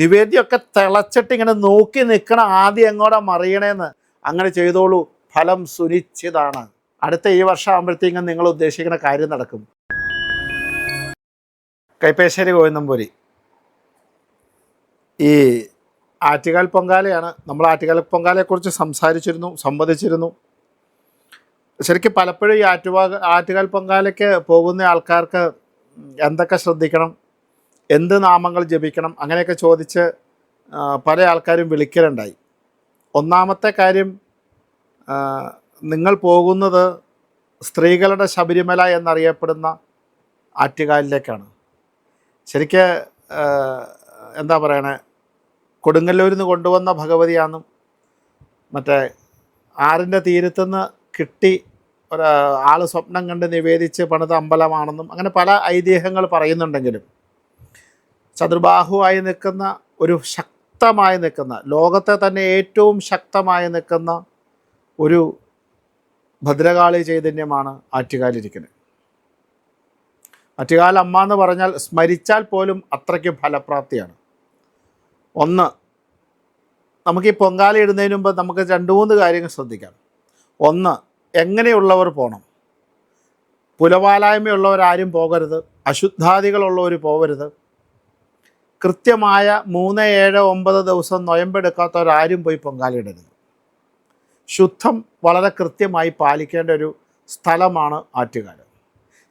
നിവേദ്യമൊക്കെ തിളച്ചിട്ട് ഇങ്ങനെ നോക്കി നിൽക്കണം ആദ്യം എങ്ങോട്ടാ മറിയണേന്ന് അങ്ങനെ ചെയ്തോളൂ. ഫലം സുനിശ്ചിതാണ്. അടുത്ത ഈ വർഷം ആകുമ്പോഴത്തേക്കും നിങ്ങൾ ഉദ്ദേശിക്കുന്ന കാര്യം നടക്കും. കൈപ്പേശ്ശേരി ഗോവിന്ദംപുരി ഈ ആറ്റുകാൽ പൊങ്കാലയാണ്. നമ്മൾ ആറ്റുകാൽ പൊങ്കാലയെക്കുറിച്ച് സംസാരിച്ചിരുന്നു സംവദിച്ചിരുന്നു. ശരിക്കും പലപ്പോഴും ഈ ആറ്റുവാ ആറ്റുകാൽ പൊങ്കാലയ്ക്ക് പോകുന്ന ആൾക്കാർക്ക് എന്തൊക്കെ ശ്രദ്ധിക്കണം? എന്ത് നാമങ്ങൾ ജപിക്കണം? അങ്ങനെയൊക്കെ ചോദിച്ച് പല ആൾക്കാരും വിളിക്കലുണ്ടായി. ഒന്നാമത്തെ കാര്യം നിങ്ങൾ പോകുന്നത് സ്ത്രീകളുടെ ശബരിമല എന്നറിയപ്പെടുന്ന ആറ്റുകാലിലേക്കാണ് ശരിക്ക് എന്താ പറയണേ? കൊടുങ്ങല്ലൂരിൽ നിന്ന് കൊണ്ടുവന്ന ഭഗവതിയാണെന്നും മറ്റേ ആറിന്റെ തീരത്തുനിന്ന് കിട്ടി ഒരു ആൾ സ്വപ്നം കണ്ട് നിവേദിച്ച് പണിത അമ്പലമാണെന്നും അങ്ങനെ പല ഐതിഹ്യങ്ങൾ പറയുന്നുണ്ടെങ്കിലും ചതുർബാഹുവായി നിൽക്കുന്ന ഒരു ശക്തമായി നിൽക്കുന്ന ലോകത്തെ തന്നെ ഏറ്റവും ശക്തമായി നിൽക്കുന്ന ഒരു ഭദ്രകാളി ചൈതന്യമാണ് ആറ്റുകാലിരിക്കുന്നത് ആറ്റുകാൽ അമ്മ എന്ന് പറഞ്ഞാൽ സ്മരിച്ചാൽ പോലും അത്രയ്ക്ക് ഫലപ്രാപ്തിയാണ്. ഒന്ന് നമുക്ക് ഈ പൊങ്കാല ഇടുന്നതിന് മുമ്പ് നമുക്ക് രണ്ട് മൂന്ന് കാര്യങ്ങൾ ശ്രദ്ധിക്കാം. ഒന്ന് എങ്ങനെയുള്ളവർ പോകണം പുലവാലായ്മയുള്ളവരാരും പോകരുത്. അശുദ്ധാദികളുള്ളവർ പോകരുത്. കൃത്യമായ മൂന്ന് ഏഴ് ഒമ്പത് ദിവസം നൊയമ്പെടുക്കാത്തവരാരും പോയി പൊങ്കാലയിടരുത്. ശുദ്ധം വളരെ കൃത്യമായി പാലിക്കേണ്ട ഒരു സ്ഥലമാണ് ആറ്റുകാൽ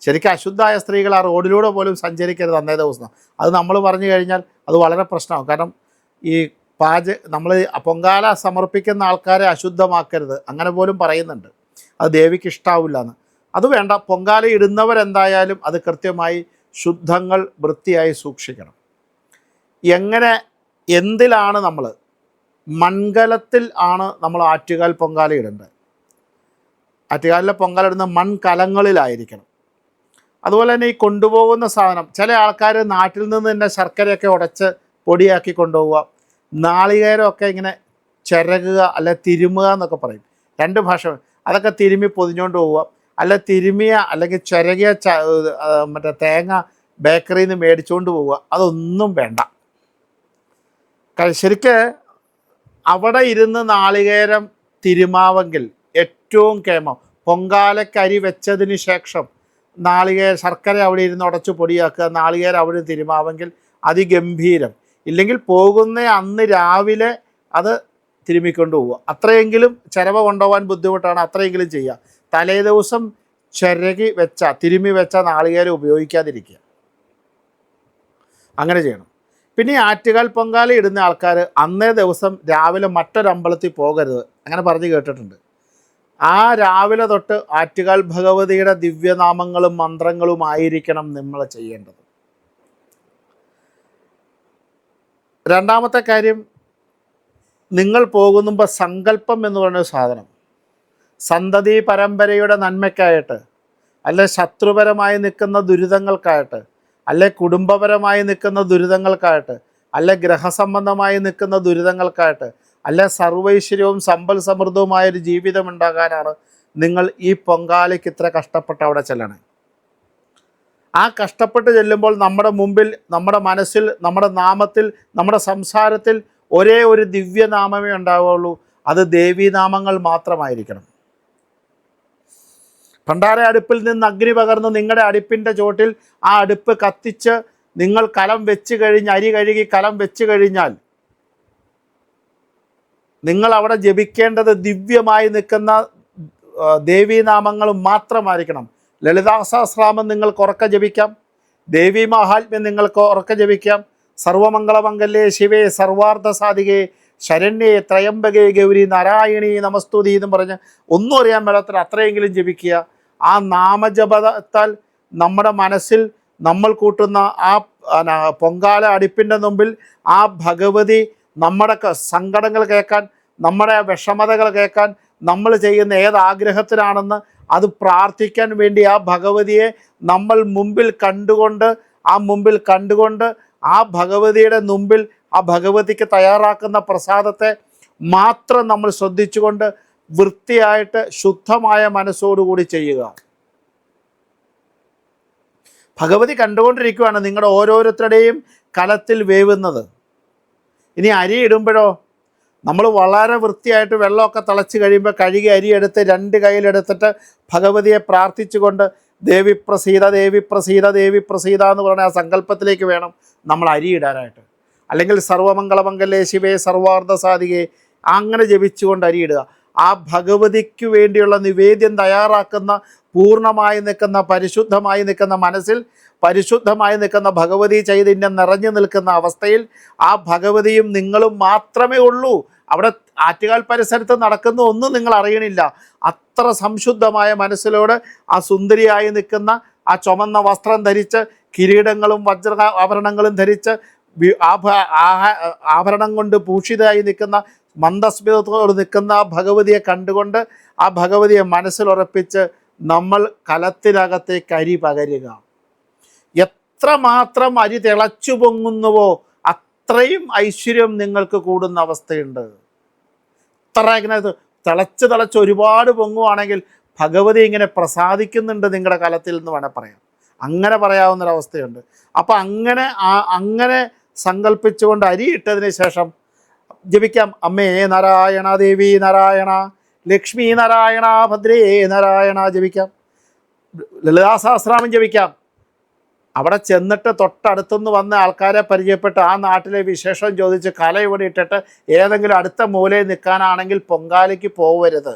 ശരിക്കും അശുദ്ധായ സ്ത്രീകൾ ആ റോഡിലൂടെ പോലും സഞ്ചരിക്കരുത് അന്നേ ദിവസം. അത് നമ്മൾ പറഞ്ഞു കഴിഞ്ഞാൽ അത് വളരെ പ്രശ്നമാകും കാരണം ഈ പാച നമ്മൾ പൊങ്കാല സമർപ്പിക്കുന്ന ആൾക്കാരെ അശുദ്ധമാക്കരുത്. അങ്ങനെ പോലും പറയുന്നുണ്ട്. അത് ദേവിക്ക് ഇഷ്ടാവില്ല എന്ന് അത് വേണ്ട. പൊങ്കാല ഇടുന്നവരെന്തായാലും അത് കൃത്യമായി ശുദ്ധങ്ങൾ വൃത്തിയായി സൂക്ഷിക്കണം. എങ്ങനെ എന്തിലാണ് നമ്മൾ മൺകലത്തിൽ ആണ് നമ്മൾ ആറ്റുകാൽ പൊങ്കാല ഇടേണ്ടത്. ആറ്റുകാലിലെ പൊങ്കാല ഇടുന്ന മൺകലങ്ങളിലായിരിക്കണം. അതുപോലെ തന്നെ ഈ കൊണ്ടുപോകുന്ന സാധനം ചില ആൾക്കാർ നാട്ടിൽ നിന്ന് തന്നെ ശർക്കരയൊക്കെ ഉടച്ച് പൊടിയാക്കി കൊണ്ടുപോവുക നാളികേരമൊക്കെ ഇങ്ങനെ ചിരകുക അല്ലെ തിരുമുക എന്നൊക്കെ പറയും. രണ്ട് ഭാഷ അതൊക്കെ തിരുമ്മി പൊതിഞ്ഞുകൊണ്ട് പോവുക. അല്ല തിരുമിയ അല്ലെങ്കിൽ ചിരകിയ മറ്റേ തേങ്ങ ബേക്കറിയിൽ നിന്ന് മേടിച്ചുകൊണ്ട് പോവുക അതൊന്നും വേണ്ട. ശരിക്ക് അവിടെ ഇരുന്ന് നാളികേരം തിരുമാവെങ്കിൽ ഏറ്റവും കേമം പൊങ്കാലക്കരി വെച്ചതിന് ശേഷം നാളികേര ശർക്കര അവിടെ ഇരുന്ന് ഉടച്ച് പൊടിയാക്കുക നാളികേരം അവിടെ തിരുമാവെങ്കിൽ അതിഗംഭീരം. ഇല്ലെങ്കിൽ പോകുന്ന അന്ന് രാവിലെ അത് തിരുമിക്കൊണ്ട് പോവുക. അത്രയെങ്കിലും ചിലവ് കൊണ്ടുപോകാൻ ബുദ്ധിമുട്ടാണ് അത്രയെങ്കിലും ചെയ്യുക. തലേ ദിവസം ചിരകി വെച്ച തിരുമി വെച്ച നാളികേരം ഉപയോഗിക്കാതിരിക്കുക. അങ്ങനെ ചെയ്യണം. പിന്നെ ഈ ആറ്റുകാൽ പൊങ്കാല ഇടുന്ന ആൾക്കാർ അന്നേ ദിവസം രാവിലെ മറ്റൊരമ്പലത്തിൽ പോകരുത്. അങ്ങനെ പറഞ്ഞ് കേട്ടിട്ടുണ്ട്. ആ രാവിലെ തൊട്ട് ആറ്റുകാൽ ഭഗവതിയുടെ ദിവ്യനാമങ്ങളും മന്ത്രങ്ങളും ആയിരിക്കണം നമ്മൾ ചെയ്യേണ്ടത്. രണ്ടാമത്തെ കാര്യം നിങ്ങൾ പോകുമ്പോൾ സങ്കല്പം എന്ന് പറയുന്ന സാധനം. സന്തതി പരമ്പരയുടെ നന്മയ്ക്കായിട്ട് അല്ലെ ശത്രുപരമായി നിൽക്കുന്ന ദുരിതങ്ങൾക്കായിട്ട് അല്ലെ കുടുംബപരമായി നിൽക്കുന്ന ദുരിതങ്ങൾക്കായിട്ട് അല്ലെ ഗ്രഹസംബന്ധമായി നിൽക്കുന്ന ദുരിതങ്ങൾക്കായിട്ട് അല്ലെ സർവൈശ്വര്യവും സമ്പൽ സമൃദ്ധവുമായ ഒരു ജീവിതം ഉണ്ടാകാനാണ് നിങ്ങൾ ഈ പൊങ്കാലയ്ക്ക് ഇത്ര കഷ്ടപ്പെട്ട് അവിടെ ചെല്ലണേ. ആ കഷ്ടപ്പെട്ട് ചെല്ലുമ്പോൾ നമ്മുടെ മുമ്പിൽ നമ്മുടെ മനസ്സിൽ നമ്മുടെ നാമത്തിൽ നമ്മുടെ സംസാരത്തിൽ ഒരേ ഒരു ദിവ്യനാമമേ ഉണ്ടാവുകയുള്ളൂ. അത് ദേവീനാമങ്ങൾ മാത്രമായിരിക്കണം. ഭണ്ഡാര അടുപ്പിൽ നിന്ന് അഗ്നി പകർന്ന് നിങ്ങളുടെ അടുപ്പിന്റെ ചോട്ടിൽ ആ അടുപ്പ് കത്തിച്ച് നിങ്ങൾ കലം വെച്ച് കഴിഞ്ഞ് അരി കഴുകി കലം വെച്ച് കഴിഞ്ഞാൽ നിങ്ങൾ അവിടെ ജപിക്കേണ്ടത് ദിവ്യമായി നിൽക്കുന്ന ദേവീനാമങ്ങളും മാത്രമായിരിക്കണം. ലളിതാ സഹസ്രാമം നിങ്ങൾക്ക് ഉറക്ക ജപിക്കാം. ദേവി മഹാത്മ്യം നിങ്ങൾക്ക് ഉറക്ക ജപിക്കാം. സർവമംഗളമംഗല്യേ ശിവേ സർവാർത്ഥ സാധികേ ശരണ്യേ ത്രയംബകേ ഗൗരി നാരായണി നമസ്തുതി എന്നും പറഞ്ഞ് ഒന്നും അറിയാൻ മേലാത്ത അത്രയെങ്കിലും ജപിക്കുക. ആ നാമജപത്താൽ നമ്മുടെ മനസ്സിൽ നമ്മൾ കൂട്ടുന്ന ആ പൊങ്കാല അടുപ്പിന്റെ മുമ്പിൽ ആ ഭഗവതി നമ്മുടെ സങ്കടങ്ങൾ കേൾക്കാൻ നമ്മുടെ വിഷമതകൾ കേൾക്കാൻ നമ്മൾ ചെയ്യുന്ന ഏത് ആഗ്രഹത്തിലാണെന്ന് അത് പ്രാർത്ഥിക്കാൻ വേണ്ടി ആ ഭഗവതിയെ നമ്മൾ മുമ്പിൽ കണ്ടുകൊണ്ട് ആ മുമ്പിൽ കണ്ടുകൊണ്ട് ആ ഭഗവതിയുടെ മുമ്പിൽ ആ ഭഗവതിക്ക് തയ്യാറാക്കുന്ന പ്രസാദത്തെ മാത്രം നമ്മൾ ശ്രദ്ധിച്ചുകൊണ്ട് വൃത്തിയായിട്ട് ശുദ്ധമായ മനസ്സോടുകൂടി ചെയ്യുക. ഭഗവതി കണ്ടുകൊണ്ടിരിക്കുകയാണ് നിങ്ങളുടെ ഓരോരുത്തരുടെയും കലത്തിൽ വേവുന്നത്. ഇനി അരി ഇടുമ്പോഴോ? നമ്മൾ വളരെ വൃത്തിയായിട്ട് വെള്ളമൊക്കെ തിളച്ച് കഴിയുമ്പോൾ കഴുകി അരി എടുത്ത് രണ്ട് കയ്യിലെടുത്തിട്ട് ഭഗവതിയെ പ്രാർത്ഥിച്ചുകൊണ്ട് ദേവി പ്രസീത ദേവി പ്രസീത ദേവി പ്രസീത എന്ന് പറഞ്ഞ ആ സങ്കല്പത്തിലേക്ക് വേണം നമ്മൾ അരി ഇടാനായിട്ട്. അല്ലെങ്കിൽ സർവമംഗളമംഗലേ ശിവേ സർവാർദ്ധ സാധികേ അങ്ങനെ ജപിച്ചുകൊണ്ട് അരി ഇടുക. ആ ഭഗവതിക്ക് വേണ്ടിയുള്ള നിവേദ്യം തയ്യാറാക്കുന്ന പൂർണമായി നിൽക്കുന്ന പരിശുദ്ധമായി നിൽക്കുന്ന മനസ്സിൽ പരിശുദ്ധമായി നിൽക്കുന്ന ഭഗവതി ചൈതന്യം നിറഞ്ഞു നിൽക്കുന്ന അവസ്ഥയിൽ ആ ഭഗവതിയും നിങ്ങളും മാത്രമേ ഉള്ളൂ. അവിടെ ആറ്റുകാൽ പരിസരത്ത് നടക്കുന്ന ഒന്നും നിങ്ങൾ അറിയണില്ല. അത്ര സംശുദ്ധമായ മനസ്സിലോട് ആ സുന്ദരിയായി നിൽക്കുന്ന ആ ചുമന്ന വസ്ത്രം ധരിച്ച് കിരീടങ്ങളും വജ്ര ആഭരണങ്ങളും ധരിച്ച് ആഭരണം കൊണ്ട് ഭൂഷിതയായി നിൽക്കുന്ന മന്ദസ്മിതത്തോട് നിൽക്കുന്ന ആ ഭഗവതിയെ കണ്ടുകൊണ്ട് ആ ഭഗവതിയെ മനസ്സിലുറപ്പിച്ച് നമ്മൾ കലത്തിനകത്തേക്ക് അരി പകരുക. എത്രമാത്രം അരി തിളച്ചു പൊങ്ങുന്നുവോ അത്രയും ഐശ്വര്യം നിങ്ങൾക്ക് കൂടുന്ന അവസ്ഥയുണ്ട്. അത്ര ഇങ്ങനെ തിളച്ച് തിളച്ച് ഒരുപാട് പൊങ്ങുവാണെങ്കിൽ ഭഗവതി ഇങ്ങനെ പ്രസാദിക്കുന്നുണ്ട് നിങ്ങളുടെ കലത്തിൽ എന്ന് വേണേൽ പറയാം. അങ്ങനെ പറയാവുന്നൊരവസ്ഥയുണ്ട്. അപ്പം അങ്ങനെ അങ്ങനെ സങ്കല്പിച്ചുകൊണ്ട് അരി ഇട്ടതിന് ശേഷം ജപിക്കാം. അമ്മേ നാരായണ ദേവി നാരായണ ലക്ഷ്മി നാരായണ ഭദ്രേ നാരായണ ജപിക്കാം. ലളിതാ സഹസ്രാമം ജപിക്കാം. അവിടെ ചെന്നിട്ട് തൊട്ടടുത്തുനിന്ന് വന്ന ആൾക്കാരെ പരിചയപ്പെട്ട് ആ നാട്ടിലെ വിശേഷം ചോദിച്ച് കല ഇവിടെ ഇട്ടിട്ട് ഏതെങ്കിലും അടുത്ത മൂലയിൽ നിൽക്കാനാണെങ്കിൽ പൊങ്കാലയ്ക്ക് പോവരുത്.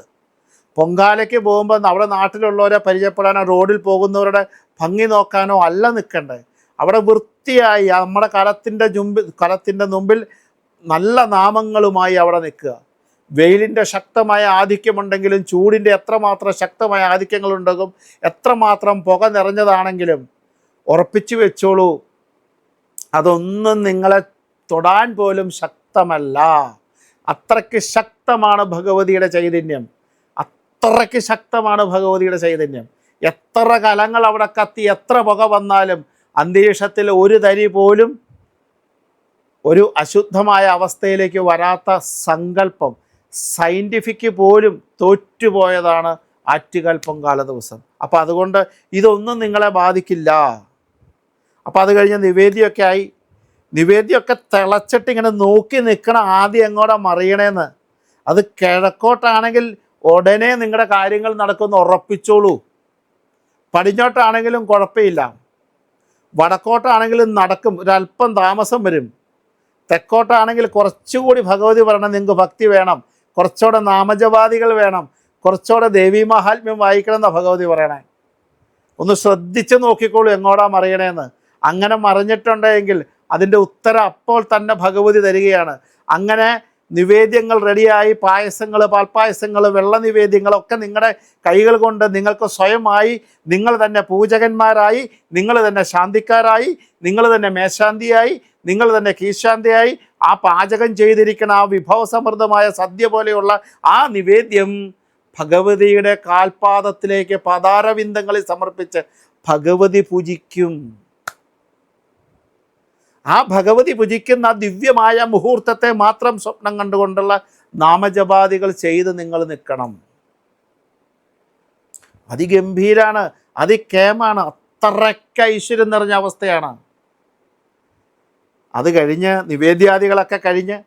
പൊങ്കാലയ്ക്ക് പോകുമ്പോൾ അവിടെ നാട്ടിലുള്ളവരെ പരിചയപ്പെടാനോ റോഡിൽ പോകുന്നവരുടെ ഭംഗി നോക്കാനോ അല്ല നിൽക്കേണ്ടത് അവിടെ വൃത്തിയായി. നമ്മുടെ കലത്തിന്റെ മുമ്പിൽ കലത്തിന്റെ മുമ്പിൽ നല്ല നാമങ്ങളുമായി അവിടെ നിൽക്കുക. വെയിലിന്റെ ശക്തമായ ആധിക്യമുണ്ടെങ്കിലും ചൂടിന്റെ എത്രമാത്രം ശക്തമായ ആധിക്യങ്ങളുണ്ടെങ്കിലും എത്രമാത്രം പുക നിറഞ്ഞതാണെങ്കിലും ഉറപ്പിച്ചു വെച്ചോളൂ. അതൊന്നും നിങ്ങളെ തൊടാൻ പോലും ശക്തമല്ല. അത്രയ്ക്ക് ശക്തമാണ് ഭഗവതിയുടെ ചൈതന്യം. അത്രയ്ക്ക് ശക്തമാണ് ഭഗവതിയുടെ ചൈതന്യം. എത്ര കലങ്ങൾ അവിടെ കത്തി എത്ര പുക വന്നാലും അന്തരീക്ഷത്തിൽ ഒരു തരി പോലും ഒരു അശുദ്ധമായ അവസ്ഥയിലേക്ക് വരാത്ത സങ്കല്പം സയന്റിഫിക്ക് പോലും തോറ്റുപോയതാണ് ആറ്റുകാൽ പൊങ്കാല ദിവസം. അപ്പം അതുകൊണ്ട് ഇതൊന്നും നിങ്ങളെ ബാധിക്കില്ല. അപ്പോൾ അത് കഴിഞ്ഞ് നിവേദ്യമൊക്കെ ആയി. നിവേദ്യമൊക്കെ തിളച്ചിട്ട് ഇങ്ങനെ നോക്കി നിൽക്കണം ആദ്യം എങ്ങോട്ടാ മറിയണേന്ന്. അത് കിഴക്കോട്ടാണെങ്കിൽ ഉടനെ നിങ്ങളുടെ കാര്യങ്ങൾ നടക്കുമെന്ന് ഉറപ്പിച്ചോളൂ. പടിഞ്ഞോട്ടാണെങ്കിലും കുഴപ്പമില്ല. വടക്കോട്ടാണെങ്കിലും നടക്കും. ഒരല്പം താമസം വരും. തെക്കോട്ടാണെങ്കിൽ കുറച്ചുകൂടി ഭഗവതി പറയണം നിങ്ങൾക്ക് ഭക്തി വേണം. കുറച്ചുകൂടെ നാമജപാദികൾ വേണം. കുറച്ചുകൂടെ ദേവീ മഹാത്മ്യം വായിക്കണം ഭഗവതി പറയണേ. ഒന്ന് ശ്രദ്ധിച്ച് നോക്കിക്കോളൂ എങ്ങോടാ മറിയണേന്ന്. അങ്ങനെ മറിഞ്ഞിട്ടുണ്ടെങ്കിൽ അതിന്റെ ഉത്തരം അപ്പോൾ തന്നെ ഭഗവതി തരികയാണ്. അങ്ങനെ നിവേദ്യങ്ങൾ റെഡിയായി പായസങ്ങൾ പാൽപ്പായസങ്ങൾ വെള്ള നിവേദ്യങ്ങളൊക്കെ നിങ്ങളുടെ കൈകൾ കൊണ്ട് നിങ്ങൾക്ക് സ്വയമായി നിങ്ങൾ തന്നെ പൂജകന്മാരായി നിങ്ങൾ തന്നെ ശാന്തിക്കാരായി നിങ്ങൾ തന്നെ മേശാന്തിയായി നിങ്ങൾ തന്നെ കീശാന്തിയായി ആ പാചകം ചെയ്തിരിക്കുന്ന ആ വിഭവസമൃദ്ധമായ സദ്യ പോലെയുള്ള ആ നിവേദ്യം ഭഗവതിയുടെ കാൽപാദത്തിലേക്ക് പതാരവിന്ദങ്ങളിൽ സമർപ്പിച്ച് ഭഗവതി പൂജിക്കും. ആ ഭഗവതി പൂജിക്കുന്ന ആ ദിവ്യമായ മുഹൂർത്തത്തെ മാത്രം സ്വപ്നം കണ്ടുകൊണ്ടുള്ള നാമജപാദികൾ ചെയ്ത് നിങ്ങൾ നിൽക്കണം. അതിഗംഭീരാണ് അതിക്കേമാണ് അത്രയ്ക്ക് ഐശ്വര്യം നിറഞ്ഞ അവസ്ഥയാണ്. അത് കഴിഞ്ഞ് നിവേദ്യാദികളൊക്കെ കഴിഞ്ഞ്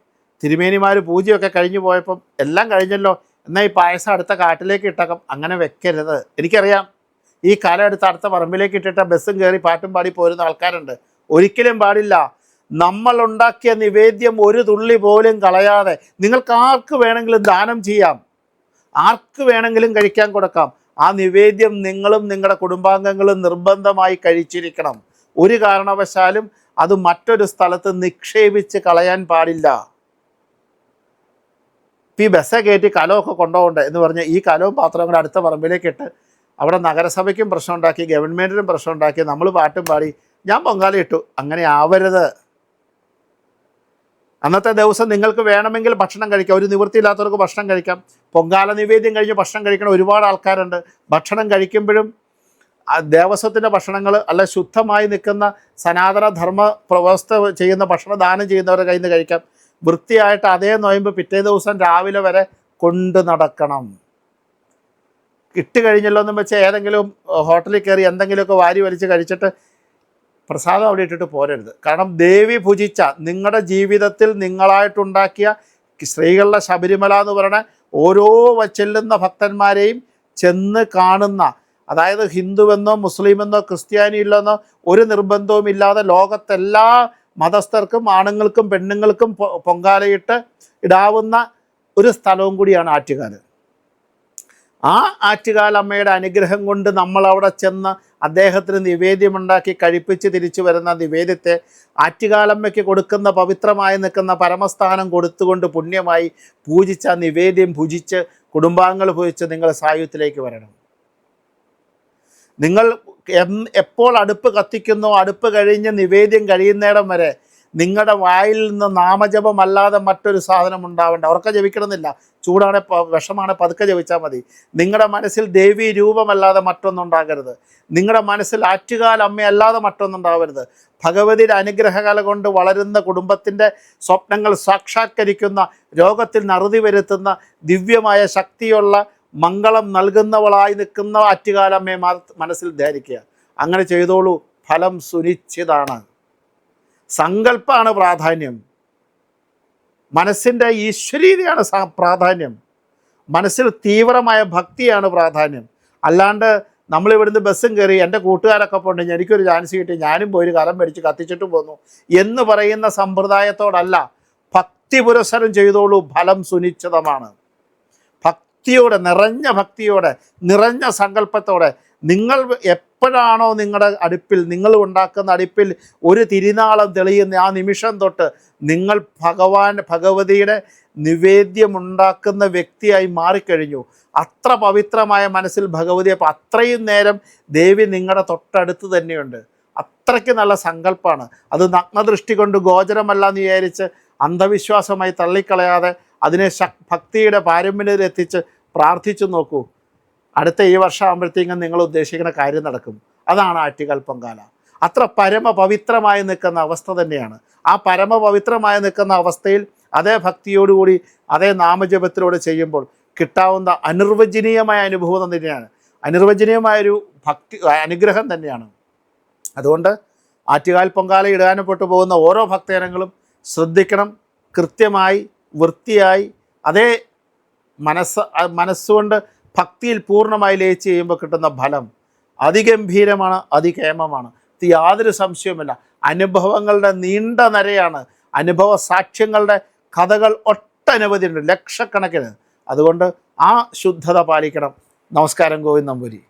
തിരുമേനിമാർ പൂജയൊക്കെ കഴിഞ്ഞു പോയപ്പം എല്ലാം കഴിഞ്ഞല്ലോ എന്നാൽ ഈ പായസം അടുത്ത കാട്ടിലേക്ക് ഇട്ടകം അങ്ങനെ വെക്കരുത്. എനിക്കറിയാം ഈ കാലം എടുത്ത് അടുത്ത പറമ്പിലേക്ക് ഇട്ടിട്ട് ബസ്സും കയറി പാട്ടും പാടി പോരുന്ന ആൾക്കാരുണ്ട്. ഒരിക്കലും പാടില്ല. നമ്മൾ ഉണ്ടാക്കിയ നിവേദ്യം ഒരു തുള്ളി പോലും കളയാതെ നിങ്ങൾക്ക് ആർക്ക് വേണമെങ്കിലും ദാനം ചെയ്യാം. ആർക്ക് വേണമെങ്കിലും കഴിക്കാൻ കൊടുക്കാം. ആ നിവേദ്യം നിങ്ങളും നിങ്ങളുടെ കുടുംബാംഗങ്ങളും നിർബന്ധമായി കഴിച്ചിരിക്കണം. ഒരു കാരണവശാലും അത് മറ്റൊരു സ്ഥലത്ത് നിക്ഷേപിച്ച് കളയാൻ പാടില്ല. ഈ ബസ്സെ കയറ്റി കലമൊക്കെ കൊണ്ടുപോകണ്ടേ എന്ന് പറഞ്ഞ് ഈ കലവും പാത്രവും കൂടെ അടുത്ത പറമ്പിലേക്ക് ഇട്ട് അവിടെ നഗരസഭയ്ക്കും പ്രശ്നം ഉണ്ടാക്കി ഗവൺമെന്റിനും പ്രശ്നം ഉണ്ടാക്കി നമ്മൾ പാട്ടും പാടി ഞാൻ പൊങ്കാല ഇട്ടു. അങ്ങനെ ആവരുത്. അന്നത്തെ ദിവസം നിങ്ങൾക്ക് വേണമെങ്കിൽ ഭക്ഷണം കഴിക്കാം. ഒരു നിവൃത്തിയില്ലാത്തവർക്ക് ഭക്ഷണം കഴിക്കാം. പൊങ്കാല നിവേദ്യം കഴിഞ്ഞ് ഭക്ഷണം കഴിക്കണ ഒരുപാട് ആൾക്കാരുണ്ട്. ഭക്ഷണം കഴിക്കുമ്പോഴും ദേവസ്വത്തിന്റെ ഭക്ഷണങ്ങൾ അല്ല ശുദ്ധമായി നിൽക്കുന്ന സനാതന ധർമ്മ പ്രവസ്ഥ ചെയ്യുന്ന ഭക്ഷണം ദാനം ചെയ്യുന്നവരുടെ കയ്യിൽ നിന്ന് കഴിക്കാം. വൃത്തിയായിട്ട് അതേ നോയമ്പ് പിറ്റേ ദിവസം രാവിലെ വരെ കൊണ്ട് നടക്കണം. ഇട്ട് കഴിഞ്ഞല്ലോ എന്നും വെച്ച് ഏതെങ്കിലും ഹോട്ടലിൽ കയറി എന്തെങ്കിലുമൊക്കെ വാരി വലിച്ച് കഴിച്ചിട്ട് പ്രസാദം അവിടെ ഇട്ടിട്ട് പോരരുത്. കാരണം ദേവി ഭുജിച്ച നിങ്ങളുടെ ജീവിതത്തിൽ നിങ്ങളായിട്ടുണ്ടാക്കിയ സ്ത്രീകളുടെ ശബരിമല എന്ന് പറയുന്ന ഓരോ ചെല്ലുന്ന ഭക്തന്മാരെയും ചെന്ന് കാണുന്ന അതായത് ഹിന്ദുവെന്നോ മുസ്ലിമെന്നോ ക്രിസ്ത്യാനിയില്ലെന്നോ ഒരു നിർബന്ധവും ഇല്ലാതെ ലോകത്തെല്ലാ മതസ്ഥർക്കും ആണുങ്ങൾക്കും പെണ്ണുങ്ങൾക്കും പൊങ്കാലയിട്ട് ഇടാവുന്ന ഒരു സ്ഥലവും കൂടിയാണ് ആറ്റുകാൽ ആ ആറ്റുകാലമ്മയുടെ അനുഗ്രഹം കൊണ്ട് നമ്മൾ അവിടെ ചെന്ന് അദ്ദേഹത്തിന് നിവേദ്യമുണ്ടാക്കി കഴിപ്പിച്ച് തിരിച്ചു വരുന്ന നിവേദ്യത്തെ ആറ്റുകാലമ്മയ്ക്ക് കൊടുക്കുന്ന പവിത്രമായി നിൽക്കുന്ന പരമസ്ഥാനം കൊടുത്തുകൊണ്ട് പുണ്യമായി പൂജിച്ച നിവേദ്യം ഭുജിച്ച് കുടുംബാംഗങ്ങൾ ഭുജിച്ച് നിങ്ങൾ സായുധത്തിലേക്ക് വരണം. നിങ്ങൾ എപ്പോൾ അടുപ്പ് കത്തിക്കുന്നോ അടുപ്പ് കഴിഞ്ഞ് നിവേദ്യം കഴിയുന്നിടം വരെ നിങ്ങളുടെ വായിൽ നിന്ന് നാമജപമല്ലാതെ മറ്റൊരു സാധനം ഉണ്ടാവേണ്ട. ഉറക്ക ജപിക്കണമെന്നില്ല. ചൂടാണ് വിഷമാണ് പതുക്കെ ജപിച്ചാൽ മതി. നിങ്ങളുടെ മനസ്സിൽ ദേവീ രൂപമല്ലാതെ മറ്റൊന്നും ഉണ്ടാകരുത്. നിങ്ങളുടെ മനസ്സിൽ ആറ്റുകാൽ അമ്മയല്ലാതെ മറ്റൊന്നും ഉണ്ടാവരുത്. ഭഗവതിയുടെ അനുഗ്രഹകല കൊണ്ട് വളരുന്ന കുടുംബത്തിന്റെ സ്വപ്നങ്ങൾ സാക്ഷാത്കരിക്കുന്ന രോഗത്തിൽ നറുതി വരുത്തുന്ന ദിവ്യമായ ശക്തിയുള്ള മംഗളം നൽകുന്നവളായി നിൽക്കുന്ന ആറ്റുകാലമ്മയെ മനസ്സിൽ ധ്യാനിക്കുക അങ്ങനെ ചെയ്തോളൂ. ഫലം സുനിശ്ചിതാണ്. സങ്കല്പമാണ് പ്രാധാന്യം. മനസ്സിന്റെ ഈശ്വരീയതയാണ് പ്രാധാന്യം. മനസ്സിൽ തീവ്രമായ ഭക്തിയാണ് പ്രാധാന്യം. അല്ലാണ്ട് നമ്മൾ ഇവിടുന്ന് ബസ്സും കയറി എന്റെ കൂട്ടുകാരൊക്കെ പോകണ്ടെങ്കിൽ എനിക്കൊരു ചാൻസ് കിട്ടി ഞാനും പോയി ഒരു കലം മേടിച്ച് കത്തിച്ചിട്ട് പോന്നു എന്ന് പറയുന്ന സമ്പ്രദായത്തോടല്ല ഭക്തി പുരസരം ചെയ്തോളൂ ഫലം സുനിശ്ചിതമാണ്. ഭക്തിയോടെ നിറഞ്ഞ ഭക്തിയോടെ നിറഞ്ഞ സങ്കല്പത്തോടെ നിങ്ങൾ എപ്പോഴാണോ നിങ്ങളുടെ അടുപ്പിൽ നിങ്ങൾ ഉണ്ടാക്കുന്ന അടുപ്പിൽ ഒരു തിരിനാളം തെളിയുന്ന ആ നിമിഷം തൊട്ട് നിങ്ങൾ ഭഗവാൻ ഭഗവതിയുടെ നിവേദ്യമുണ്ടാക്കുന്ന വ്യക്തിയായി മാറിക്കഴിഞ്ഞു. അത്ര പവിത്രമായ മനസ്സിൽ ഭഗവതി അപ്പം അത്രയും നേരം ദേവി നിങ്ങളുടെ തൊട്ടടുത്ത് തന്നെയുണ്ട്. അത്രയ്ക്ക് നല്ല സങ്കല്പമാണ് അത് നഗ്നദൃഷ്ടി കൊണ്ട് ഗോചരമല്ല എന്ന് വിചാരിച്ച് അന്ധവിശ്വാസമായി തള്ളിക്കളയാതെ അതിനെ ഭക്തിയുടെ പാരമ്പര്യത്തിലെത്തിച്ച് പ്രാർത്ഥിച്ചു നോക്കൂ. അടുത്ത ഈ വർഷം ആകുമ്പോഴത്തേക്കും നിങ്ങൾ ഉദ്ദേശിക്കുന്ന കാര്യം നടക്കും. അതാണ് ആറ്റുകാൽ പൊങ്കാല. അത്ര പരമപവിത്രമായി നിൽക്കുന്ന അവസ്ഥ തന്നെയാണ്. ആ പരമപവിത്രമായി നിൽക്കുന്ന അവസ്ഥയിൽ അതേ ഭക്തിയോടുകൂടി അതേ നാമജപത്തിലൂടെ ചെയ്യുമ്പോൾ കിട്ടാവുന്ന അനിർവചനീയമായ അനുഭവം തന്നെയാണ്. അനിർവചനീയമായൊരു ഭക്തി അനുഗ്രഹം തന്നെയാണ്. അതുകൊണ്ട് ആറ്റുകാൽ പൊങ്കാല ഇടാനപ്പെട്ടു പോകുന്ന ഓരോ ഭക്തജനങ്ങളും ശ്രദ്ധിക്കണം. കൃത്യമായി വൃത്തിയായി അതേ മനസ്സ് മനസ്സുകൊണ്ട് ഭക്തിയിൽ പൂർണമായി ലയിച്ച് ചെയ്യുമ്പോൾ കിട്ടുന്ന ഫലം അതിഗംഭീരമാണ് അതികേമമാണ്. ഇത് യാതൊരു സംശയവുമില്ല. അനുഭവങ്ങളുടെ നീണ്ട നരയാണ്. അനുഭവ സാക്ഷ്യങ്ങളുടെ കഥകൾ ഒട്ടനവധിയുണ്ട് ലക്ഷക്കണക്കിന്. അതുകൊണ്ട് ആ ശുദ്ധത പാലിക്കണം. നമസ്കാരം ഗോവിന്ദ് നമ്പൂരി